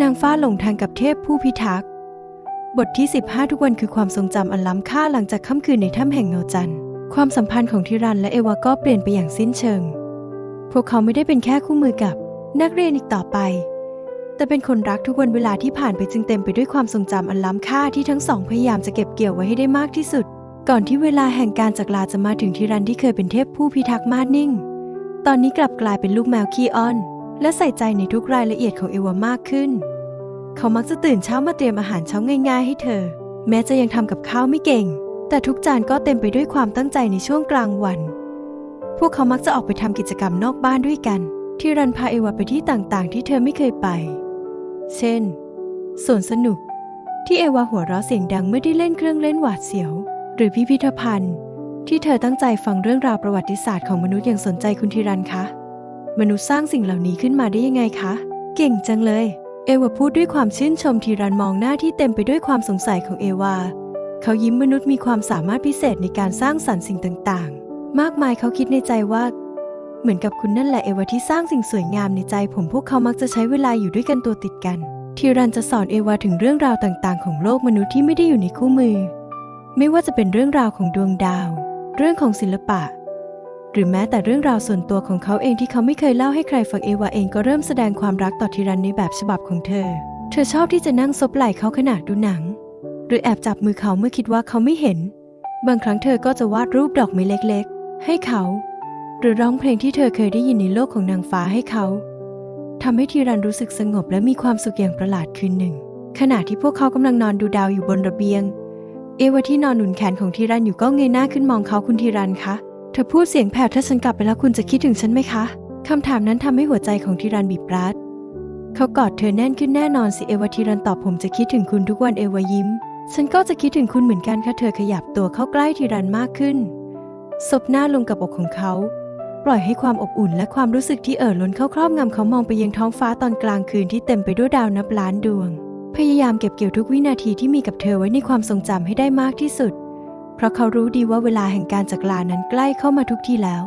นางฟ้าหลงทางกับเทพผู้พิทักษ์ บทที่ 15 ทุกวันคือความทรงจำอันล้ำค่าหลังจากค่ำคืนในถ้ำแห่งเงาจันทร์ ความสัมพันธ์ของทิรันและเอวาก็เปลี่ยนไปอย่างสิ้นเชิง พวกเขาไม่ได้เป็นแค่คู่มือกับนักเรียนอีกต่อไป แต่เป็นคนรักทุกวันเวลาที่ผ่านไปจึงเต็มไปด้วยความทรงจำอันล้ำค่าที่ทั้งสองพยายามจะเก็บเกี่ยวไว้ให้ได้มากที่สุด ก่อนที่เวลาแห่งการจากลาจะมาถึงทิรันที่เคยเป็นเทพผู้พิทักษ์มาดนิ่ง ตอนนี้กลับกลายเป็นลูกแมวขี้อ้อน และใส่ใจในทุกรายละเอียดของเอวามากขึ้น เขามักจะตื่นเช้ามาเตรียมอาหารเช้าง่าย ๆ ให้เธอ แม้จะยังทำกับข้าวไม่เก่ง แต่ทุกจานก็เต็มไปด้วยความตั้งใจในช่วงกลางวัน พวกเขามักจะออกไปทำกิจกรรมนอกบ้านด้วยกัน ที่รันพาเอวาไปที่ต่างๆ ที่เธอไม่เคยไป เช่นสวนสนุก ที่เอวาหัวเราะเสียงดังเมื่อได้เล่นเครื่องเล่นหวาดเสียว หรือพิพิธภัณฑ์ ที่เธอตั้งใจฟังเรื่องราวประวัติศาสตร์ของมนุษย์อย่างสนใจคุณทีรันคะ มนุษย์สร้างสิ่งเหล่านี้ขึ้นมาได้ยังไงคะ เก่งจังเลย เอวาพูดด้วยความชื่นชมทีรันมองหน้าที่เต็มไปด้วยความสงสัยของเอวา เขายิ้มมนุษย์มีความสามารถพิเศษในการสร้างสรรค์สิ่งต่างๆ มากมายเขาคิดในใจว่า เหมือนกับคุณนั่นแหละเอวาที่สร้างสิ่งสวยงามในใจ ผมพวกเขามักจะใช้เวลาอยู่ด้วยกันตัวติดกัน ทีรันจะสอนเอวาถึงเรื่องราวต่างๆ ของโลกมนุษย์ที่ไม่ได้อยู่ในคู่มือ ไม่ว่าจะเป็นเรื่องราวของดวงดาว เรื่องของศิลปะ หรือแม้แต่เรื่องราวส่วนตัวของเขาเองที่เขาไม่เคยเล่าให้ใครฟังเอวาเองก็เริ่มแสดงความรักต่อทีรันในแบบฉบับของเธอ เธอชอบที่จะนั่งซบไหล่เขาขณะดูหนัง หรือแอบจับมือเขาเมื่อคิดว่าเขาไม่เห็น บางครั้งเธอก็จะวาดรูปดอกไม้เล็กๆ ให้เขา หรือร้องเพลงที่เธอเคยได้ยินในโลกของนางฟ้าให้เขาทำให้ทีรันรู้สึกสงบและมีความสุขอย่างประหลาดคืนหนึ่ง ขณะที่พวกเขากำลังนอนดูดาวอยู่บนระเบียง เอวาที่นอนหนุนแขนของทีรันอยู่ก็เงยหน้าขึ้นมองเขาคุณทีรันคะ เธอพูดเสียงแผ่วถ้าฉันกลับไปแล้วคุณจะคิดถึงฉันไหมคะคำถามนั้นทำให้หัวใจของทีรันบีบรัดเขากอดเธอแน่นขึ้นแน่นอนสิเอวาทีรันตอบผมจะคิดถึงคุณทุกวันเอวายิ้ม ฉันก็จะคิดถึงคุณเหมือนกันค่ะเธอขยับตัวเข้าใกล้ทีรันมากขึ้นซบหน้าลงกับอกของเขา ปล่อยให้ความอบอุ่นและความรู้สึกที่เอ่อล้นเข้าครอบงำเขามองไปยังท้องฟ้าตอนกลางคืนที่เต็มไปด้วยดาวนับล้านดวง พยายามเก็บเกี่ยวทุกวินาทีที่มีกับเธอไว้ในความทรงจำให้ได้มากที่สุด เพราะเขารู้ดีว่าเวลาแห่งการจากลานั้นใกล้เข้ามาทุกทีแล้ว